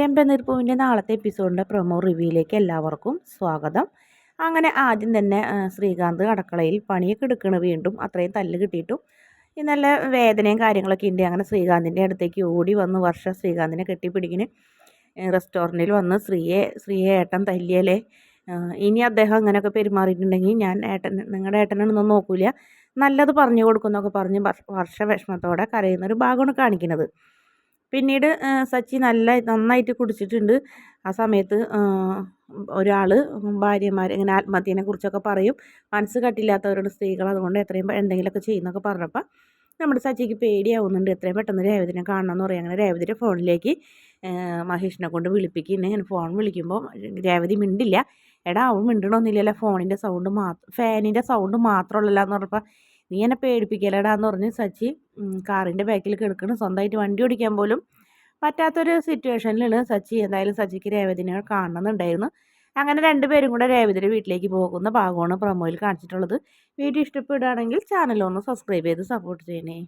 ചെമ്പനീർപ്പൂവിന്റെ നാളത്തെ എപ്പിസോഡിന്റെ പ്രൊമോ റിവ്യൂയിലേക്ക് എല്ലാവർക്കും സ്വാഗതം. അങ്ങനെ ആദ്യം തന്നെ ശ്രീകാന്ത് അടുക്കളയിൽ പണിയൊക്കെ എടുക്കണ വീണ്ടും അത്രയും തല്ല് കിട്ടിയിട്ടും നല്ല വേദനയും കാര്യങ്ങളൊക്കെ ഉണ്ട് അങ്ങനെ ശ്രീകാന്തിന്റെ അടുത്തേക്ക് ഓടി വന്ന് വർഷ ശ്രീകാന്തിനെ കെട്ടിപ്പിടിക്കണ്. റെസ്റ്റോറന്റിൽ വന്ന് ശ്രീയെ ശ്രീയെ ഏട്ടൻ തല്ലിയല്ലേ ഇനി അദ്ദേഹം അങ്ങനെയൊക്കെ പെരുമാറിയിട്ടുണ്ടെങ്കിൽ ഞാൻ ഏട്ടൻ നിങ്ങളുടെ ഏട്ടനൊന്നും നോക്കൂല. നല്ലത് പറഞ്ഞു കൊടുക്കുന്നൊക്കെ പറഞ്ഞ് വർഷ വിഷമത്തോടെ കരയുന്നൊരു ഭാഗമാണ് കാണിക്കുന്നത് പിന്നീട് സച്ചി നല്ല നന്നായിട്ട് കുടിച്ചിട്ടുണ്ട്. ആ സമയത്ത് ഒരാൾ ഭാര്യമാർ ഇങ്ങനെ ആത്മഹത്യനെ കുറിച്ചൊക്കെ പറയും. മനസ്സ് കട്ടില്ലാത്തവരുടെ സ്ത്രീകൾ. അതുകൊണ്ട് എത്രയും എന്തെങ്കിലുമൊക്കെ ചെയ്യുന്നൊക്കെ പറഞ്ഞപ്പോൾ നമ്മുടെ സച്ചിക്ക് പേടിയാവുന്നുണ്ട്. എത്രയും പെട്ടെന്ന് രേവതിനെ കാണണം എന്ന് പറയും. അങ്ങനെ രേവതിയുടെ ഫോണിലേക്ക് മഹേഷിനെ കൊണ്ട് വിളിപ്പിക്കുന്നു ഇങ്ങനെ ഫോൺ വിളിക്കുമ്പോൾ രേവതി മിണ്ടില്ല. എടാ അവൻ മിണ്ടണമെന്നില്ലല്ലോ ഫോണിന്റെ സൗണ്ട് മാത്രം ഫാനിന്റെ സൗണ്ട് മാത്രമുള്ളല്ലോ എന്ന് പറഞ്ഞപ്പോൾ നീ എന്നെ പേടിപ്പിക്കലടാന്ന് പറഞ്ഞ് സച്ചി കാറിന്റെ ബാക്കിൽ കിടക്കണം. സ്വന്തമായിട്ട് വണ്ടി ഓടിക്കാൻ പോലും പറ്റാത്തൊരു സിറ്റുവേഷനിലാണ് സച്ചി. എന്തായാലും സച്ചിക്ക് രേവതിനെ കാണണമെന്നുണ്ടായിരുന്നു. അങ്ങനെ രണ്ടുപേരും കൂടെ രേവതിയുടെ വീട്ടിലേക്ക് പോകുന്ന ഭാഗമാണ് പ്രൊമോയിൽ കാണിച്ചിട്ടുള്ളത്. വീഡിയോ ഇഷ്ടപ്പെടുകയാണെങ്കിൽ ചാനലൊന്ന് സബ്സ്ക്രൈബ് ചെയ്ത് സപ്പോർട്ട് ചെയ്യണേ.